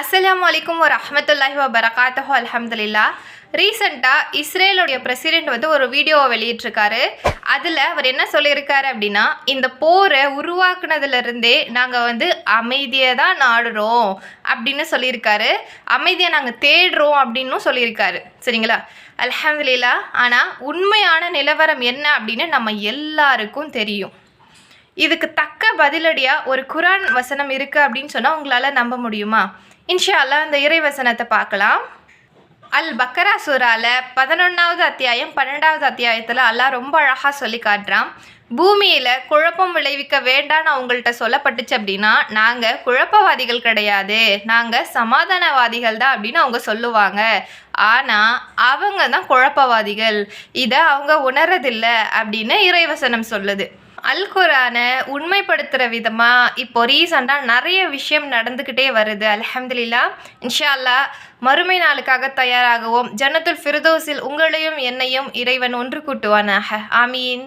அஸ்லாம் அலைக்கும் ஒரு அஹமத்துல்லாஹி வ அலமதுல்லா ரீசெண்டாக இஸ்ரேலுடைய பிரசிடெண்ட் வந்து ஒரு வீடியோவை வெளியிட்டிருக்காரு. அதில் அவர் என்ன சொல்லியிருக்காரு அப்படின்னா இந்த போரை உருவாக்குனதுலேருந்தே நாங்கள் வந்து அமைதியை தான் நாடுறோம் அப்படின்னு சொல்லியிருக்காரு. அமைதியை நாங்கள் தேடுறோம் அப்படின்னும் சொல்லியிருக்காரு. சரிங்களா? அலமதுல்லா ஆனால் உண்மையான நிலவரம் என்ன அப்படின்னு நம்ம எல்லாருக்கும் தெரியும். இதுக்கு தக்க பதிலடியாக ஒரு குரான் வசனம் இருக்குது அப்படின்னு சொன்னால் உங்களால் நம்ப முடியுமா? இன்ஷா அந்த இறை வசனத்தை பார்க்கலாம். அல் பக்கரா சூரால பதினொன்றாவது அத்தியாயம் பன்னெண்டாவது அத்தியாயத்தில் அல்லா ரொம்ப அழகாக சொல்லி காட்டுறான். பூமியில் குழப்பம் விளைவிக்க வேண்டாம்னு அவங்கள்ட்ட சொல்லப்பட்டுச்சு அப்படின்னா நாங்கள் குழப்பவாதிகள் கிடையாது. நாங்கள் சமாதானவாதிகள் தான் அப்படின்னு அவங்க சொல்லுவாங்க. ஆனால் அவங்க தான் குழப்பவாதிகள். இதை அவங்க உணரதில்லை அப்படின்னு இறைவசனம் சொல்லுது. அல் குரானை உண்மைப்படுத்துகிற விதமாக இப்போ ரீசண்டாக நிறைய விஷயம் நடந்துக்கிட்டே வருது அலமதுல்லா இன்ஷா அல்லாஹ் மறுமை நாளுக்காக தயாராகவும் ஜன்னத்துல் ஃபிர்தோஸில் உங்களையும் என்னையும் இறைவன் ஒன்று கூட்டுவானாக. ஆமீன்.